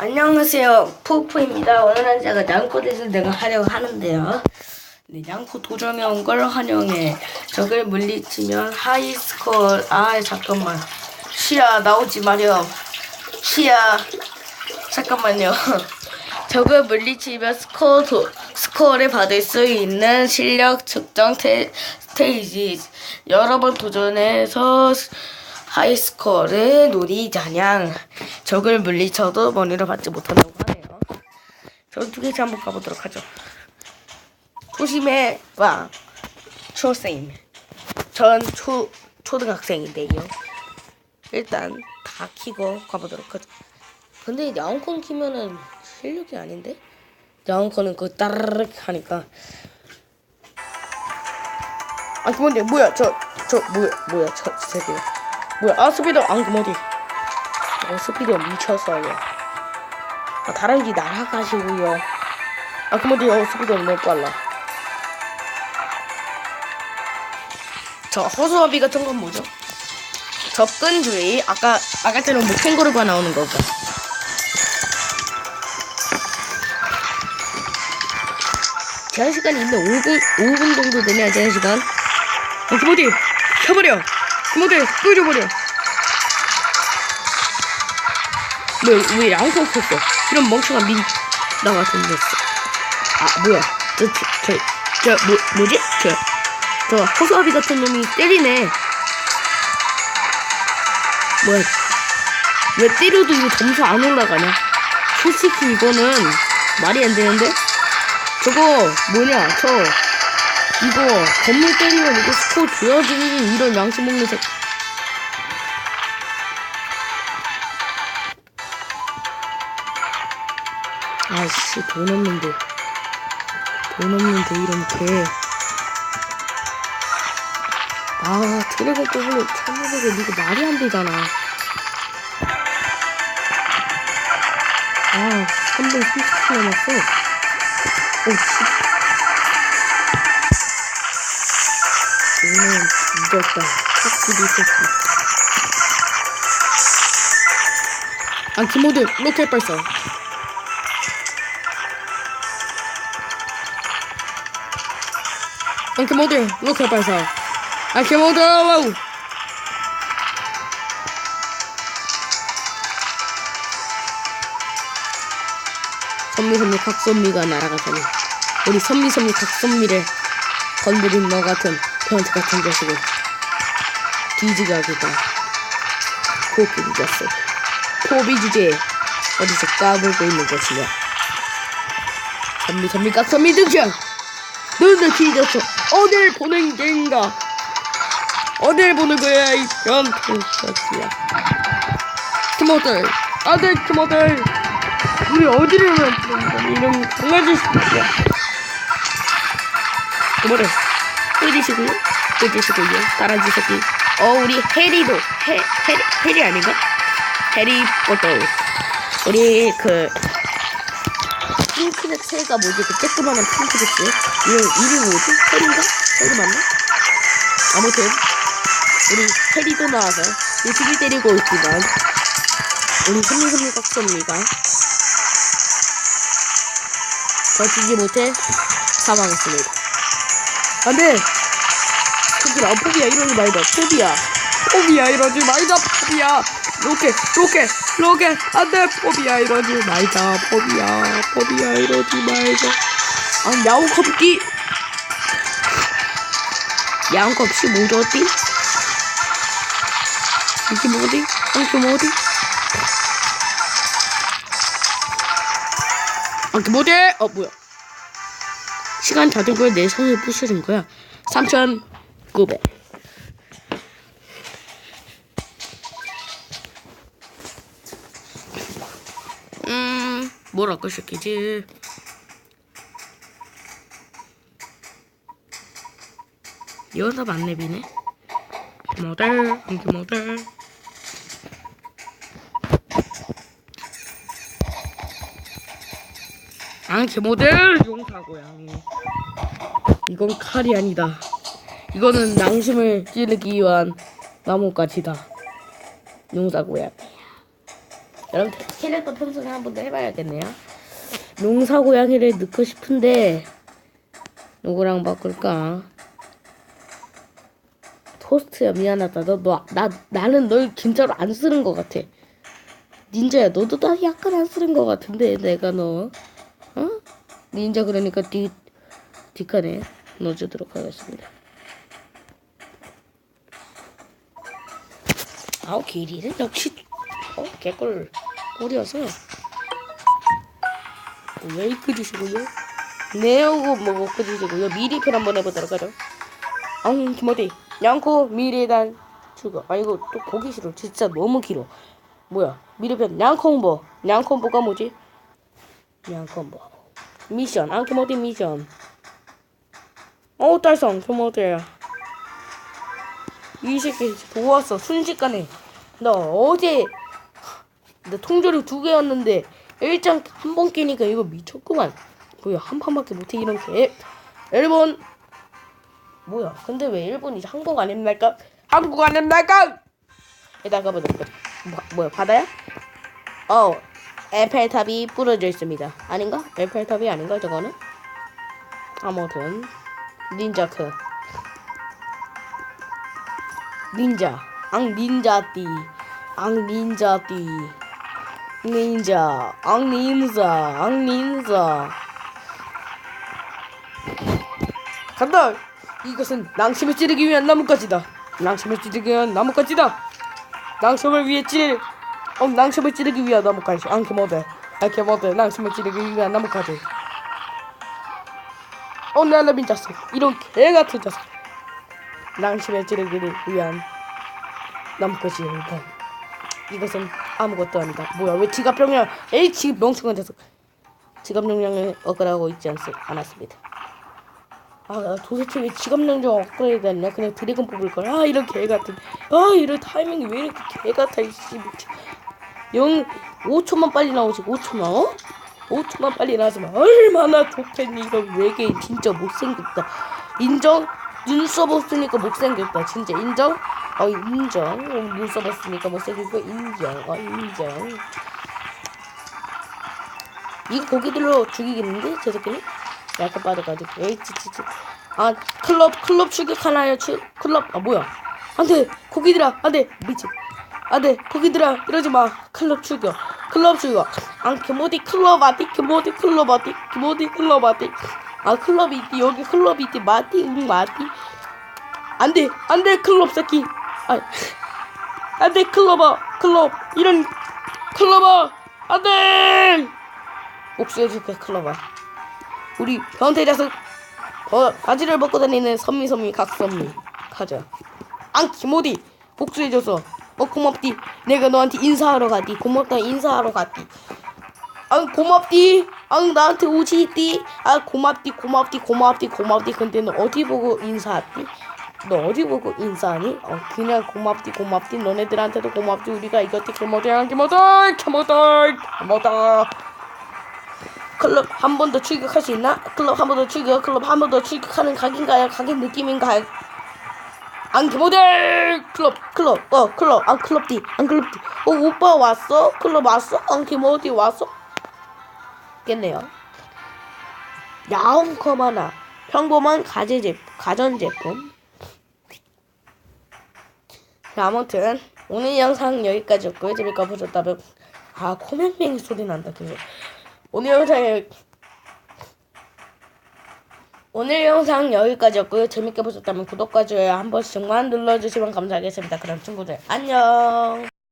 안녕하세요. 푸푸입니다. 오늘은 제가 양코 대전을 하려고 하는데요. 네, 양코 도전에 온걸 환영해. 적을 물리치면 하이스콜. 아, 잠깐만. 시야, 나오지 마렴. 시야. 잠깐만요. 적을 물리치면 스코어 도, 스코어를 받을 수 있는 실력 측정 테, 스테이지. 여러 번 도전해서 하이스코어를 노리자냥. 적을 물리쳐도 머리를 받지 못한다고 하네요. 전투 개시 한번 가보도록 하죠. 조심해, 와. 초생. 전 초, 초등학생인데요. 일단 다 키고 가보도록 하죠. 근데 야옹콘 키면은 실력이 아닌데? 야옹콘은 그 따르르 하니까. 아, 그만데 뭐야? 저, 저 뭐야? 뭐야? 저 새끼. 뭐야? 아, 스피드 안 그만데. 어, 스피드 미쳤어요. 아, 다른지 날아가시고요. 아, 그만데 어, 스피드 너무 빨라. 저 허수아비 같은 건 뭐죠? 접근주의. 아까 아까처럼 뭐 캥거루가 나오는 거고. 제한 시간이 있는데 5분 5분 정도 되네요 제한 시간. 어, 그모디 켜버려. 그모디 끄져버려. 왜, 왜 양손 켰어? 이런 멍청한 민, 나 같은 데 아, 뭐야. 저, 저, 뭐, 뭐지? 저, 저, 허수아비 같은 놈이 때리네. 뭐야. 왜 때려도 이거 점수 안 올라가냐? 솔직히 이거는 말이 안 되는데? 저거, 뭐냐, 저, 이거, 건물 때리면 이거 스코어 줘야지. 이런 양심 먹는 새 아씨 돈 없는데 돈 없는데 이런 개. 아 드래곤 뽑으면 1500원 이거 말이 안 되잖아. 아 3분 30초 남았어. 오 씨. 오늘 늦었다. 있었지. 아 기모드 로켓 발사. Look up myself. Anche moder, wow. 선미 선미 각선미가 날아가서니 우리 선미 선미 각선미를 건드린 너 같은 변태 같은 자식은 뒤지가기다 코끼리 자식 포비 주제에 어디서 까불고 있는 것이냐 선미 선미 각선미 등장 너는 뒤졌어. 어딜 보는 게인가? 어딜 보는 거야, 이 변태새끼야. 키모들, 아들 키모들. 우리 어디를 보는 거야, 이런 강아지 새끼야. 뭐래? 끄지시고요? 끄지시고요? 따라지 새끼. 어, 우리 해리도, 해, 해리, 해리 아닌가? 해리 포터. 우리 그, 핑크색 새가 뭐지? 그 쬐끄만한 핑크색 새? 이름, 이름이 뭐지? 해리인가? 해리 맞나? 아무튼, 우리 해리도 나와서 예식을 때리고 있지만, 우리 선미선미 각선미가 버티지 못해 사망했습니다. 안 돼! 그들 안 포비야, 이러지 말자. 포비야. 포비야, 이러지 말자, 포비야. 로켓, 로켓, 로켓, 안 돼, 포비야, 이러지 말자, 포비야, 포비야, 이러지 말자. 아, 야옹컵 끼! 야옹 컵 15조 띠? 이게 뭐지? 이게 뭐지? 아, 그 뭐지? 어, 뭐야. 시간 자전거에 내 손을 부수는 거야. 3,900. 음, 뭐라고 시키지? 이거도 만렙이네. 모델, 인기 모델. 안기 모델 용사 고양이. 이건 칼이 아니다. 이거는 낭심을 찌르기 위한 나뭇가지다. 용사 고양이. 여러분 캐릭터 편성을 한번 더 해봐야겠네요. 농사 고양이를 넣고 싶은데 누구랑 바꿀까? 토스트야 미안하다. 너 너 나 나는 널 진짜로 안 쓰는 것 같아. 닌자야 너도 나 약간 안 쓰는 것 같은데 내가 너 어? 닌자 그러니까 뒤 뒷칸에 넣어주도록 하겠습니다. 아우 길이는 역시 어 개꿀 꿀이어서 왜 이끌으시고요? 네오고 뭐 먹고 주시고요. 미리 편 한번 해보도록 하죠. 엉 김어디 양코 미래단 출구 아 이거 또 보기 싫어 진짜 너무 길어 뭐야 미래편 양콩보 양콩보가 뭐지 양콩보 미션 안 김어디 미션. 어 달성 김어디야. 이 새끼 도왔어 순식간에. 나 어제 나 통조림 두 개였는데 일장 한번 깨니까 이거 미쳤구만. 뭐야 한 판밖에 못해 이런 개. 일본. 뭐야 근데 왜 일본이 한국 아닙니까? 한국 아닙니까? 이따 가 보도록 하죠 뭐, 뭐야 바다야? 어 에펠탑이 부러져 있습니다. 아닌가? 에펠탑이 아닌가 저거는? 아무튼 닌자크. 닌자. 앙 닌자띠. 앙 닌자띠. 닌자. 앙 닌자. 앙 닌자. 간다! 이것은 낭심을 찌르기 위한 나뭇가지다. 낭심을 찌르기 위한 나뭇가지다. 낭심을 위해 찌르 어 낭심을 찌르기 위한 나뭇가지 앙케 모델 앙케 모델 낭심을 찌르기 위한 나뭇가지 어 날라빈 자식 이런 개같은 자식 낭심을 찌르기를 위한 나뭇가지입니다 이것은 아무것도 아니다 뭐야 왜 지갑병량 에이 지금 멍청한 자식 지갑용량을 억울하고 있지 않, 않았습니다 아, 나 도대체 왜 지갑령 좀 업그레이드 했냐? 그냥 드래곤 뽑을 걸. 아, 이런 개 같은. 아, 이런 타이밍이 왜 이렇게 개 같아, 이씨. 영, 5초만 빨리 나오지, 5초만, 어? 5초만 빨리 나왔으면 얼마나 좋겠니? 이런 외계인 진짜 못생겼다. 인정? 눈썹 없으니까 못생겼다. 진짜 인정? 어, 인정. 눈썹 없으니까 못생기고 인정. 어, 인정. 이거 고기들로 죽이겠는데? 저 새끼는? 약간 빠져가지고 에이 찌찌찌 아 클럽 클럽 출격하나요 추 클럽 아 뭐야 안돼 고기들아 안돼 미친 안돼 고기들아 이러지 마. 클럽 출격. 클럽 출격. 안 기모디 클럽 아디 기모디 클럽 아디 기모디 클럽 아디. 아 클럽이 있디 여기 클럽이 있디 마티 응 마티 안돼 안돼 클럽 새끼. 아 안돼 클럽아 클럽. 이런 클럽아 안돼! 옥수해줄게 클럽아. 우리 변태 자식 어, 바지를 벗고 다니는 선미 선미 각선미. 가자. 앙 기모디 복수해줘서 어 고맙디. 내가 너한테 인사하러 가디. 고맙다. 인사하러 가디. 앙 고맙디. 앙 나한테 오지디. 아 고맙디 고맙디 고맙디 고맙디. 근데 너 어디 보고 인사했디? 너 어디 보고 인사하니? 어 그냥 고맙디 고맙디. 너네들한테도 고맙디. 우리가 기모디 앙 기모디 기모디 기모디 클럽 한 번 더 출격할 수 있나? 클럽 한 번 더 출격, 클럽 한 번 더 출격하는 각인가요? 각인 느낌인가요? 안기모델 클럽 클럽 어 클럽 안 클럽 디 안 클럽 디어 오빠 왔어? 클럽 왔어? 안기모디 왔어? 겠네요 야옹컴 하나 평범한 가제 제 가전 제품 자, 아무튼 오늘 영상 여기까지였고요 재밌게 보셨다면 아 코맹맹이 소리 난다 그거 오늘 영상에 오늘 영상 여기까지였고요. 재밌게 보셨다면 구독과 좋아요 한 번씩만 눌러주시면 감사하겠습니다. 그럼 친구들 안녕.